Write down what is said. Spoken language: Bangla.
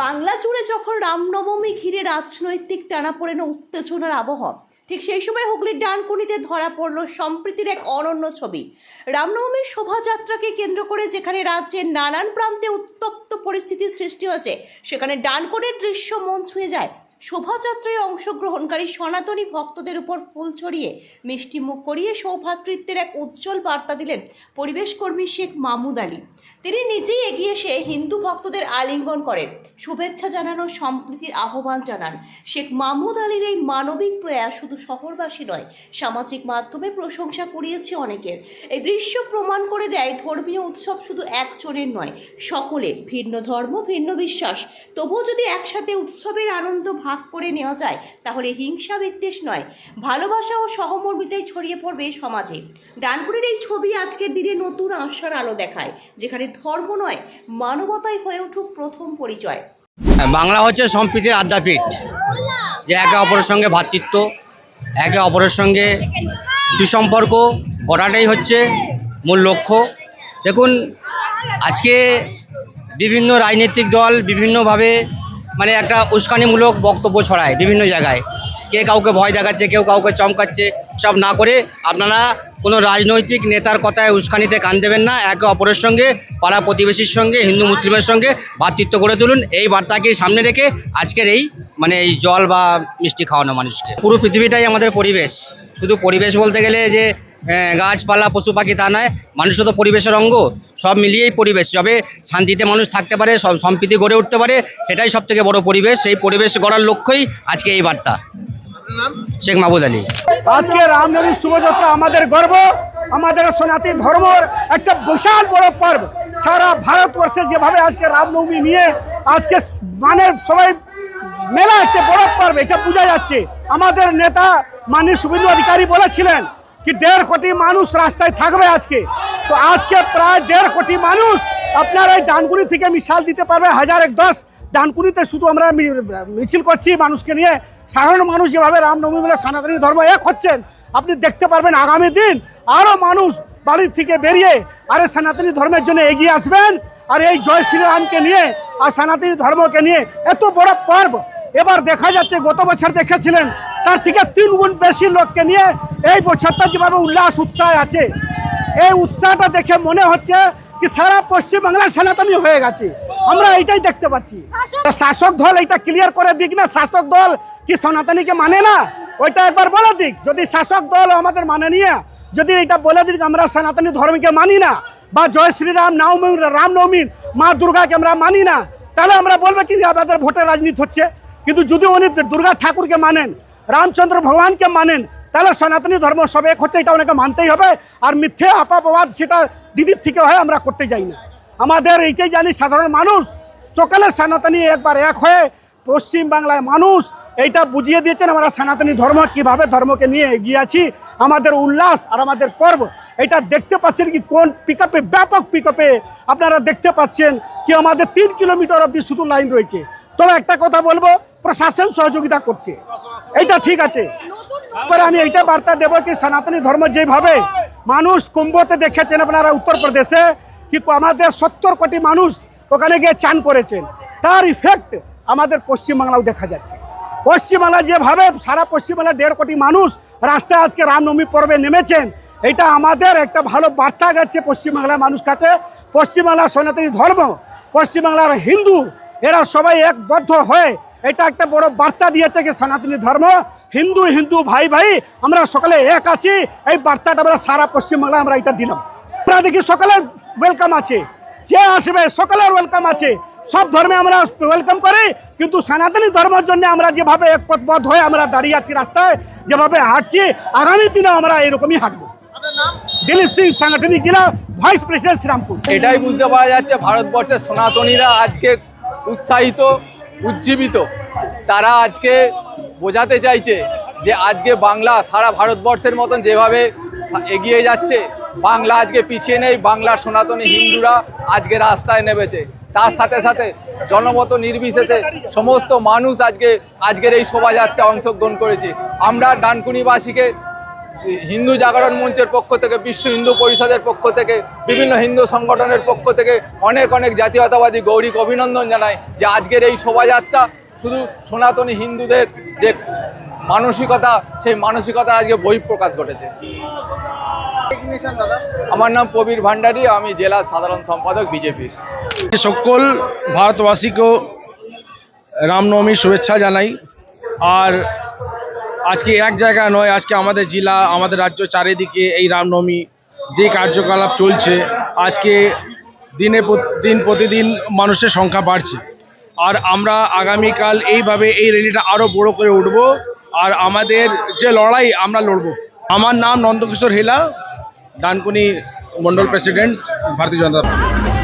বাংলা জুড়ে যখন রামনবমী ঘিরে রাজনৈতিক টানাপোড়েন উত্তেজনার আবহাওয়া ঠিক সেই সময় হুগলির ডানকুনিতে ধরা পড়ল সম্প্রীতির এক অনন্য ছবি। রামনবমীর শোভাযাত্রাকে কেন্দ্র করে যেখানে রাজ্যের নানান প্রান্তে উত্তপ্ত পরিস্থিতির সৃষ্টি হয়েছে, সেখানে ডানকুনির দৃশ্য মন ছুঁয়ে যায় শোভাযাত্রায় অংশগ্রহণকারী সনাতনী ভক্তদের উপর ফুল ছড়িয়ে মিষ্টি মুখ করিয়ে সৌভাতৃত্বের এক উজ্জ্বল বার্তা দিলেন পরিবেশ কর্মী শেখ মাহমুদ আলী। তিনি নিজেই এগিয়ে এসে হিন্দু ভক্তদের আলিঙ্গন করেন। শুভেচ্ছা জানানো সম্প্রীতির আহ্বান জানান। শেখ মাহমুদ আলীর এই মানবিক প্রয়াস শুধু শহরবাসী নয়, সামাজিক মাধ্যমে প্রশংসা কুড়িয়েছে অনেকের। এই দৃশ্য প্রমাণ করে দেয় ধর্মীয় উৎসব শুধু একজনের নয়, সকলের ভিন্ন ধর্ম, ভিন্ন বিশ্বাস। তবুও যদি একসাথে উৎসবের আনন্দ ভাগ করে নেওয়া যায়, তাহলে হিংসা বিদ্বেষ নয়। ভালোবাসা ও সহমর্মিতায় ছড়িয়ে পড়বে সমাজে। ডানকুনির এই ছবি আজকের দিনে নতুন আশার আলো দেখায়, যেখানে ধর্ম নয় মানবতাই হয়ে উঠুক প্রথম পরিচয়। বাংলা হচ্ছে সম্প্রীতির আদ্যাপীঠ, যে একে অপরের সঙ্গে ভ্রাতৃত্ব একে অপরের সঙ্গে সুসম্পর্ক করাটাই হচ্ছে মূল লক্ষ্য। দেখুন, আজকে বিভিন্ন রাজনৈতিক দল বিভিন্নভাবে মানে একটা উস্কানিমূলক বক্তব্য ছড়ায় বিভিন্ন জায়গায়। কে কাউকে ভয় দেখাচ্ছে, কেউ কাউকে চমকাচ্ছে, সব না করে আপনারা কোনো রাজনৈতিক নেতার কথায় উস্কানিতে কান দেবেন না, একে অপরের সঙ্গে, পাড়া প্রতিবেশীর সঙ্গে, হিন্দু মুসলিমের সঙ্গে ভ্রাতৃত্ব গড়ে তুলুন। এই বার্তাকে সামনে রেখে আজকের এই মানে এই জল বা মিষ্টি খাওয়ানো মানুষকে। পুরো পৃথিবীটাই আমাদের পরিবেশ। শুধু পরিবেশ বলতে গেলে যে গাছপালা, পশু পাখি তা নয়, মানুষও তো পরিবেশের অঙ্গ, সব মিলিয়েই পরিবেশ। যবে শান্তিতে মানুষ থাকতে পারে, সব সম্প্রীতি গড়ে উঠতে পারে, সেটাই সব থেকে বড় পরিবেশ। সেই পরিবেশ গড়ার লক্ষ্যই আজকে এই বার্তা। শেখ মাহবুদ আলী। আজকে রামনবমী শুভযাত্রা আমাদের গর্ব, আমাদের সনাতনী ধর্মর একটা বিশাল বড় পর্ব। সারা ভারতবর্ষে যেভাবে আজকে রামনবমী নিয়ে আজকে মানে সবাই মেলা একটা বড় পর্ব, এটা বোঝা যাচ্ছে। আমাদের নেতা মাননীয় শুভেন্দু অধিকারী বলেছিলেন কি দেড় কোটি মানুষ রাস্তায় থাকবে আজকে? তো আজকে প্রায় দেড় কোটি মানুষ আপনার এই ডানকুনি থেকে মিশাল দিতে পারবে, হাজার এক দশ ডানকুনিতে শুধু আমরা মিছিল করছি মানুষকে নিয়ে। সাধারণ মানুষ যেভাবে রামনবমী বলে সনাতনী ধর্ম এক হচ্ছেন, আপনি দেখতে পারবেন আগামী দিন আরও মানুষ বাড়ির থেকে বেরিয়ে আরে সনাতনী ধর্মের জন্য এগিয়ে আসবেন। আর এই জয় শ্রীরামকে নিয়ে আর সনাতনী ধর্মকে নিয়ে এত বড় পর্ব। এবার দেখা যাচ্ছে গত বছর দেখেছিলেন তার থেকে তিন গুণ বেশি লোককে নিয়ে এই বছরটা যেভাবে উল্লাস উৎসাহ আছে। এই উৎসাহটা দেখে মনে হচ্ছে কি সারা পশ্চিমবাংলা সনাতনী হয়ে গেছে। আমরা এইটাই দেখতে পাচ্ছি। শাসক দল এটা ক্লিয়ার করে দিক না শাসক দল কি সনাতনীকে মানে না? ওইটা একবার বলে দিক। যদি শাসক দল আমাদের মানে নিয়ে যদি এটা বলে দিক আমরা সনাতনী ধর্মকে মানি না বা জয় শ্রীরাম নবমী রামনবমী মা দুর্গাকে আমরা মানি না তাহলে আমরা বলব কি যে আমাদের ভোটের রাজনীতি হচ্ছে। কিন্তু যদি উনি দুর্গা ঠাকুরকে মানেন রামচন্দ্র ভগবানকে মানেন, তাহলে সনাতনী ধর্ম সব এক হচ্ছে, এটা ওনাকে মানতেই হবে। আর মিথ্যে আপাপবাদ সেটা দিদির থেকে হয়, আমরা করতে যাই না। আমাদের এইটাই জানি, সাধারণ মানুষ, সকালে সনাতনী একবার এক হয়ে পশ্চিম বাংলায় মানুষ, এইটা বুঝিয়ে দিয়েছেন আমরা সনাতনী ধর্ম, কীভাবে ধর্মকে নিয়ে এগিয়ে আছি, আমাদের উল্লাস আর আমাদের পর্ব। এটা দেখতে পাচ্ছেন কি, কোন পিকআপে ব্যাপক পিকআপে আপনারা দেখতে পাচ্ছেন কি আমাদের তিন কিলোমিটার অব্দি শুধু লাইন রয়েছে। তবে একটা কথা বলব, প্রশাসন সহযোগিতা করছে। এইটা ঠিক আছে। এবার আমি এইটা বার্তা দেবো কি সনাতনী ধর্ম যেভাবে মানুষ কুম্ভতে দেখেছেন আপনারা উত্তরপ্রদেশে, কি আমাদের সত্তর কোটি মানুষ ওখানে গিয়ে চান করেছেন। তার ইফেক্ট আমাদের পশ্চিমবাংলাও দেখা যাচ্ছে। পশ্চিমবাংলা যেভাবে সারা পশ্চিমবাংলা দেড় কোটি মানুষ রাস্তায় আজকে রামনবমী পর্বে নেমেছেন এটা আমাদের একটা ভালো বার্তা গেছে পশ্চিমবাংলার মানুষ কাছে। পশ্চিমবাংলার সনাতনী ধর্ম, পশ্চিমবাংলার হিন্দু, এরা সবাই একবদ্ধ হয়ে এটা একটা বড় বার্তা দিয়েছে যে সনাতনী ধর্ম। হিন্দু হিন্দু ভাই ভাই আমরা সকলে এক আছি। এই বার্তাটা আমরা সারা পশ্চিমবাংলা আমরা এটা দিলাম। আমরা দেখি সকলের ওয়েলকাম আছে। যে আসবে সকলের ওয়েলকাম আছে। সব ধর্মে আমরা ওয়েলকাম করি কিন্তু সনাতনী ধর্মের জন্য আমরা যেভাবে একপথবদ্ধ হয়ে আমরা দাঁড়িয়ে আছি রাস্তায় যেভাবে হাঁটছি আগামী দিনে আমরা এরকমই হাঁটবো। দিলীপ সিং সাংগঠনিক জেলা ভাইস প্রেসিডেন্ট শ্রীরামপুর। এটাই বুঝতে পারা যাচ্ছে ভারতবর্ষের সনাতনীরা আজকে উৎসাহিত উজ্জীবিত। তারা আজকে বোঝাতে চাইছে যে আজকে বাংলা সারা ভারতবর্ষের মতন যেভাবে এগিয়ে যাচ্ছে, বাংলা আজকে পিছিয়ে নেই, বাংলার সনাতনী হিন্দুরা আজকে রাস্তায় নেমেছে। তার সাথে সাথে জনমত নির্বিশেষে সমস্ত মানুষ আজকে, আজকের এই শোভাযাত্রায় অংশগ্রহণ করেছে। আমরা ডানকুনিবাসীকে হিন্দু জাগরণ মঞ্চের পক্ষ থেকে, বিশ্ব হিন্দু পরিষদের পক্ষ থেকে, বিভিন্ন হিন্দু সংগঠনের পক্ষ থেকে অনেক অনেক জাতীয়তাবাদী গৌরিক অভিনন্দন জানাই যে আজকের এই শোভাযাত্রা শুধু সনাতনী হিন্দুদের যে মানসিকতা, সেই মানসিকতা আজকে বহিঃপ্রকাশ ঘটেছে। আমার নাম প্রবীর ভান্ডারী, আমি জেলা সাধারণ সম্পাদক বিজেপির। সকল ভারতবাসীকেও রামনবমীর শুভেচ্ছা জানাই। আর আজকে এক জায়গা নয়, আজকে আমাদের জেলা, আমাদের রাজ্য চারিদিকে এই রামনবমী যে কার্যকলাপ চলছে, আজকে দিনে দিন প্রতিদিন মানুষের সংখ্যা বাড়ছে। আর আমরা আগামীকাল এইভাবে এই র্যালিটা আরও বড় করে উঠব, আর আমাদের যে লড়াই, আমরা লড়ব। আমার নাম নন্দকিশোর হেলা, ডানকুনি মন্ডল প্রেসিডেন্ট, ভারতীয় জনতা পার্টি।